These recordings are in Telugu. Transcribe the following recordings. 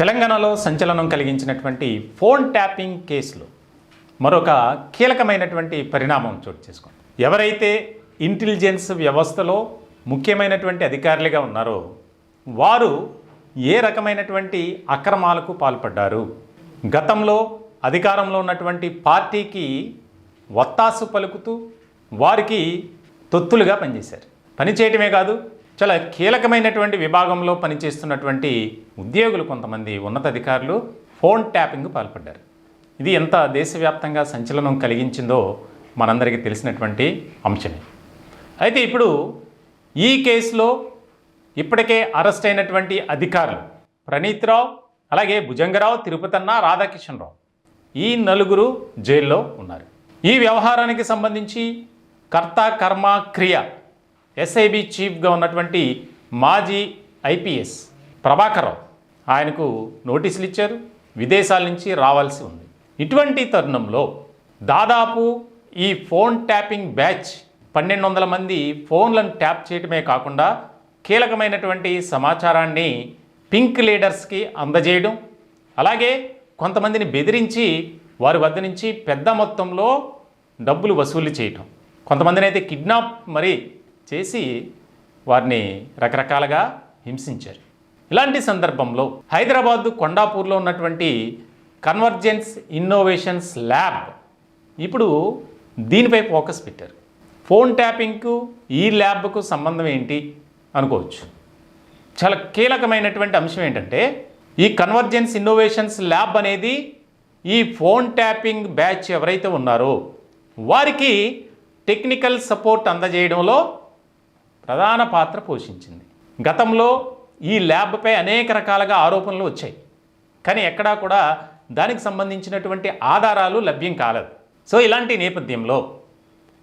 తెలంగాణలో సంచలనం కలిగించినటువంటి ఫోన్ ట్యాపింగ్ కేసులో మరొక కీలకమైనటువంటి పరిణామం చోటు చేసుకుంది. ఎవరైతే ఇంటెలిజెన్స్ వ్యవస్థలో ముఖ్యమైనటువంటి అధికారులుగా ఉన్నారో వారు ఏ రకమైనటువంటి అక్రమాలకు పాల్పడ్డారు? గతంలో అధికారంలో ఉన్నటువంటి పార్టీకి వత్తాసు పలుకుతూ వారికి తొత్తులుగా పనిచేశారు. పనిచేయటమే కాదు చాలా కీలకమైనటువంటి విభాగంలో పనిచేస్తున్నటువంటి ఉద్యోగులు కొంతమంది ఉన్నతాధికారులు ఫోన్ ట్యాపింగ్ పాల్పడ్డారు. ఇది ఎంత దేశవ్యాప్తంగా సంచలనం కలిగించిందో మనందరికీ తెలిసినటువంటి అంశమే. అయితే ఇప్పుడు ఈ కేసులో ఇప్పటికే అరెస్ట్ అయినటువంటి అధికారులు ప్రణీత్ రావు అలాగే భుజంగరావు తిరుపతన్న రాధాకిషన్ రావు ఈ నలుగురు జైల్లో ఉన్నారు. ఈ వ్యవహారానికి సంబంధించి కర్త కర్మ క్రియ ఎస్ఐబి చీఫ్గా ఉన్నటువంటి మాజీ ఐపీఎస్ ప్రభాకర్రావు ఆయనకు నోటీసులు ఇచ్చారు విదేశాల నుంచి రావాల్సి ఉంది. ఇటువంటి తరుణంలో దాదాపు ఈ ఫోన్ ట్యాపింగ్ బ్యాచ్ పన్నెండు వందల మంది ఫోన్లను ట్యాప్ చేయటమే కాకుండా కీలకమైనటువంటి సమాచారాన్ని పింక్ లీడర్స్కి అందజేయడం అలాగే కొంతమందిని బెదిరించి వారి వద్ద నుంచి పెద్ద మొత్తంలో డబ్బులు వసూలు చేయటం. కొంతమందిని అయితే కిడ్నాప్ మరి చేసి వారిని రకరకాలుగా హింసించారు. ఇలాంటి సందర్భంలో హైదరాబాదు కొండాపూర్లో ఉన్నటువంటి కన్వర్జెన్స్ ఇన్నోవేషన్స్ ల్యాబ్ ఇప్పుడు దీనిపై ఫోకస్ పెట్టారు. ఫోన్ ట్యాపింగ్కు ఈ ల్యాబ్కు సంబంధం ఏంటి అనుకోవచ్చు. చాలా కీలకమైనటువంటి అంశం ఏంటంటే ఈ కన్వర్జెన్స్ ఇన్నోవేషన్స్ ల్యాబ్ అనేది ఈ ఫోన్ ట్యాపింగ్ బ్యాచ్ ఎవరైతే ఉన్నారో వారికి టెక్నికల్ సపోర్ట్ అందజేయడంలో ప్రధాన పాత్ర పోషించింది. గతంలో ఈ ల్యాబ్పై అనేక రకాలుగా ఆరోపణలు వచ్చాయి. కానీ ఎక్కడా కూడా దానికి సంబంధించినటువంటి ఆధారాలు లభ్యం కాలేదు. సో ఇలాంటి నేపథ్యంలో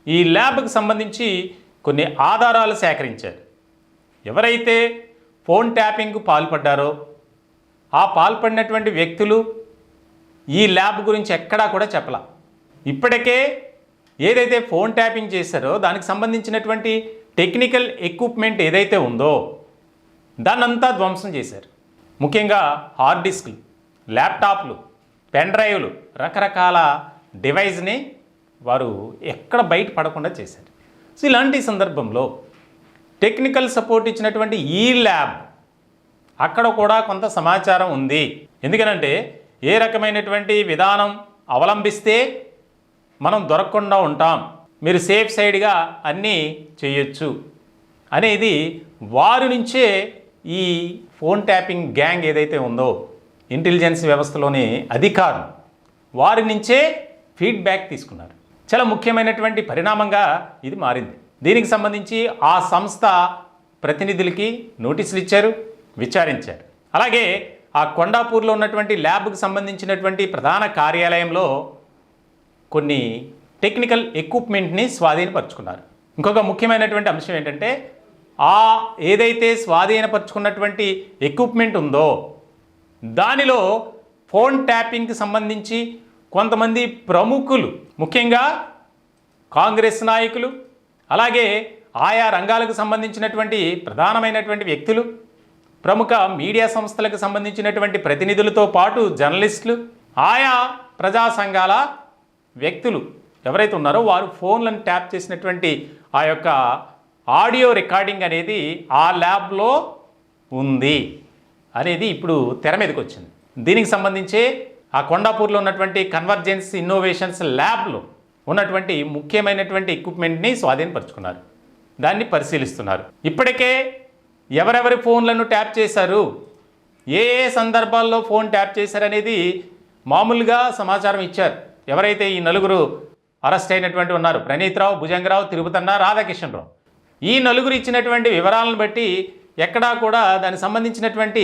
ఈ ల్యాబ్కి సంబంధించి కొన్ని ఆధారాలు సేకరించారు. ఎవరైతే ఫోన్ ట్యాపింగ్కు పాల్పడ్డారో ఆ పాల్పడినటువంటి వ్యక్తులు ఈ ల్యాబ్ గురించి ఎక్కడా కూడా చెప్పలా. ఇప్పటికే ఏదైతే ఫోన్ ట్యాపింగ్ చేశారో దానికి సంబంధించినటువంటి టెక్నికల్ ఎక్విప్మెంట్ ఏదైతే ఉందో దాన్నంతా ధ్వంసం చేశారు. ముఖ్యంగా హార్డ్ డిస్క్లు ల్యాప్టాప్లు పెన్ డ్రైవ్లు రకరకాల డివైజ్ని వారు ఎక్కడ బయట పడకుండా చేశారు. సో ఇలాంటి సందర్భంలో టెక్నికల్ సపోర్ట్ ఇచ్చినటువంటి ఈ ల్యాబ్ అక్కడ కూడా కొంత సమాచారం ఉంది. ఎందుకనంటే ఏ రకమైనటువంటి విధానం అవలంబిస్తే మనం దొరకకుండా ఉంటాం. మీరు సేఫ్ సైడ్గా అన్నీ చేయొచ్చు అనేది వారి నుంచే ఈ ఫోన్ ట్యాపింగ్ గ్యాంగ్ ఏదైతే ఉందో ఇంటెలిజెన్స్ వ్యవస్థలోని అధికారులు వారి నుంచే ఫీడ్బ్యాక్ తీసుకున్నారు. చాలా ముఖ్యమైనటువంటి పరిణామంగా ఇది మారింది. దీనికి సంబంధించి ఆ సంస్థ ప్రతినిధులకి నోటీసులు ఇచ్చారు విచారించారు. అలాగే ఆ కొండాపూర్లో ఉన్నటువంటి ల్యాబ్కు సంబంధించినటువంటి ప్రధాన కార్యాలయంలో కొన్ని టెక్నికల్ ఎక్విప్మెంట్ని స్వాధీనపరుచుకున్నారు. ఇంకొక ముఖ్యమైనటువంటి అంశం ఏంటంటే ఆ ఏదైతే స్వాధీనపరుచుకున్నటువంటి ఎక్విప్మెంట్ ఉందో దానిలో ఫోన్ ట్యాపింగ్కి సంబంధించి కొంతమంది ప్రముఖులు ముఖ్యంగా కాంగ్రెస్ నాయకులు అలాగే ఆయా రంగాలకు సంబంధించినటువంటి ప్రధానమైనటువంటి వ్యక్తులు ప్రముఖ మీడియా సంస్థలకు సంబంధించినటువంటి ప్రతినిధులతో పాటు జర్నలిస్టులు ఆయా ప్రజా సంఘాల వ్యక్తులు ఎవరైతే ఉన్నారో వారు ఫోన్లను ట్యాప్ చేసినటువంటి ఆ యొక్క ఆడియో రికార్డింగ్ అనేది ఆ ల్యాబ్లో ఉంది అనేది ఇప్పుడు తెర మీదకి వచ్చింది. దీనికి సంబంధించి ఆ కొండాపూర్లో ఉన్నటువంటి కన్వర్జెన్స్ ఇన్నోవేషన్స్ ల్యాబ్లో ఉన్నటువంటి ముఖ్యమైనటువంటి ఎక్విప్మెంట్ని స్వాధీనపరుచుకున్నారు. దాన్ని పరిశీలిస్తున్నారు. ఇప్పటికే ఎవరెవరి ఫోన్లను ట్యాప్ చేశారు? ఏ ఏ సందర్భాల్లో ఫోన్ ట్యాప్ చేశారనేది మామూలుగా సమాచారం ఇచ్చారు. ఎవరైతే ఈ నలుగురు అరెస్ట్ అయినటువంటి ఉన్నారు. ప్రణీత్రావు భుజంగరావు తిరుపతన్న రాధాకిషన్రావు ఈ నలుగురు ఇచ్చినటువంటి వివరాలను బట్టి ఎక్కడా కూడా దానికి సంబంధించినటువంటి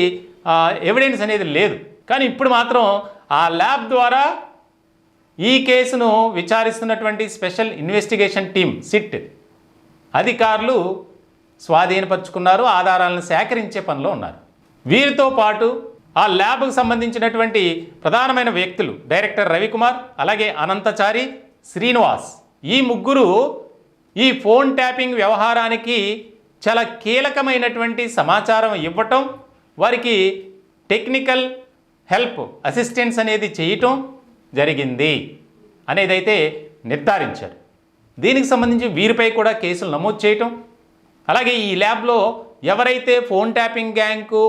ఎవిడెన్స్ అనేది లేదు. కానీ ఇప్పుడు మాత్రం ఆ ల్యాబ్ ద్వారా ఈ కేసును విచారిస్తున్నటువంటి స్పెషల్ ఇన్వెస్టిగేషన్ టీం సిట్ అధికారులు స్వాధీనపరుచుకున్నారు ఆధారాలను సేకరించే పనిలో ఉన్నారు. వీరితో పాటు ఆ ల్యాబ్కు సంబంధించినటువంటి ప్రధానమైన వ్యక్తులు డైరెక్టర్ రవికుమార్ అలాగే అనంతచారి శ్రీనివాస్. ఈ ముగ్గురు ఈ ఫోన్ ట్యాపింగ్ వ్యవహారానికి చాలా కీలకమైనటువంటి సమాచారం ఇవ్వటం వారికి టెక్నికల్ హెల్ప్ అసిస్టెన్స్ అనేది చేయటం జరిగింది అనేదైతే నిర్ధారించారు. దీనికి సంబంధించి వీరిపై కూడా కేసులు నమోదు చేయటం అలాగే ఈ ల్యాబ్లో ఎవరైతే ఫోన్ ట్యాపింగ్ గ్యాంగ్కు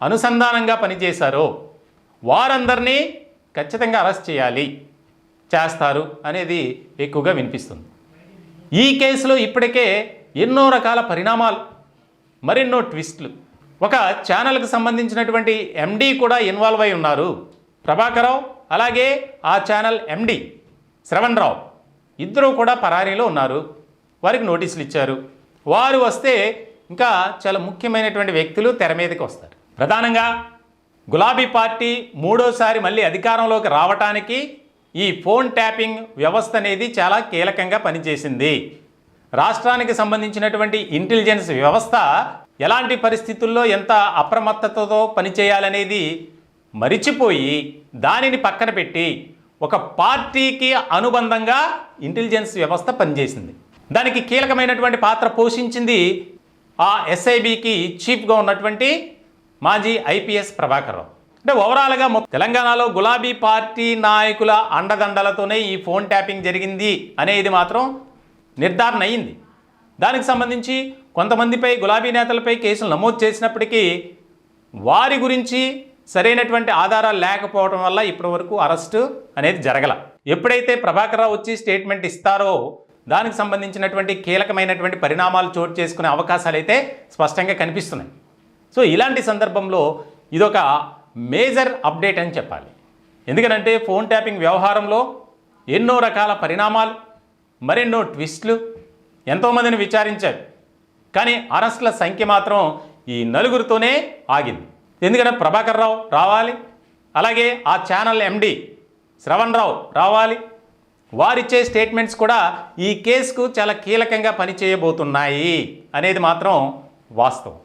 అనుసంధానంగా పనిచేశారో వారందరినీ ఖచ్చితంగా అరెస్ట్ చేయాలి. చేస్తారు అనేది ఎక్కువగా వినిపిస్తుంది. ఈ కేసులో ఇప్పటికే ఎన్నో రకాల పరిణామాలు మరెన్నో ట్విస్ట్లు. ఒక ఛానల్కి సంబంధించినటువంటి ఎండీ కూడా ఇన్వాల్వ్ అయి ఉన్నారు. ప్రభాకరావు అలాగే ఆ ఛానల్ ఎండి శ్రవణ్ రావు ఇద్దరూ కూడా పరారీలో ఉన్నారు. వారికి నోటీసులు ఇచ్చారు. వారు వస్తే ఇంకా చాలా ముఖ్యమైనటువంటి వ్యక్తులు తెర మీదకి వస్తారు. ప్రధానంగా గులాబీ పార్టీ మూడోసారి మళ్ళీ అధికారంలోకి రావటానికి ఈ ఫోన్ ట్యాపింగ్ వ్యవస్థ అనేది చాలా కీలకంగా పనిచేసింది. రాష్ట్రానికి సంబంధించినటువంటి ఇంటెలిజెన్స్ వ్యవస్థ ఎలాంటి పరిస్థితుల్లో ఎంత అప్రమత్తతతో పనిచేయాలనేది మరిచిపోయి దానిని పక్కన పెట్టి ఒక పార్టీకి అనుబంధంగా ఇంటెలిజెన్స్ వ్యవస్థ పనిచేసింది. దానికి కీలకమైనటువంటి పాత్ర పోషించింది ఆ ఎస్ఐబికి చీఫ్గా ఉన్నటువంటి మాజీ ఐపీఎస్ ప్రభాకర్ రావు. అంటే ఓవరాల్గా తెలంగాణలో గులాబీ పార్టీ నాయకుల అండదండలతోనే ఈ ఫోన్ ట్యాపింగ్ జరిగింది అనేది మాత్రం నిర్ధారణ అయింది. దానికి సంబంధించి కొంతమందిపై గులాబీ నేతలపై కేసులు నమోదు చేసినప్పటికీ వారి గురించి సరైనటువంటి ఆధారాలు లేకపోవడం వల్ల ఇప్పటివరకు అరెస్టు అనేది జరగల. ఎప్పుడైతే ప్రభాకర్ రావు వచ్చి స్టేట్మెంట్ ఇస్తారో దానికి సంబంధించినటువంటి కీలకమైనటువంటి పరిణామాలు చోటు చేసుకునే అవకాశాలు అయితే స్పష్టంగా కనిపిస్తున్నాయి. సో ఇలాంటి సందర్భంలో ఇదొక మేజర్ అప్డేట్ అని చెప్పాలి. ఎందుకనంటే ఫోన్ ట్యాపింగ్ వ్యవహారంలో ఎన్నో రకాల పరిణామాలు మరెన్నో ట్విస్ట్లు ఎంతోమందిని విచారించారు కానీ అరెస్టుల సంఖ్య మాత్రం ఈ నలుగురితోనే ఆగింది. ఎందుకంటే ప్రభాకర్ రావు రావాలి అలాగే ఆ ఛానల్ ఎండి శ్రవణ్ రావు రావాలి. వారిచ్చే స్టేట్మెంట్స్ కూడా ఈ కేసుకు చాలా కీలకంగా పనిచేయబోతున్నాయి అనేది మాత్రం వాస్తవం.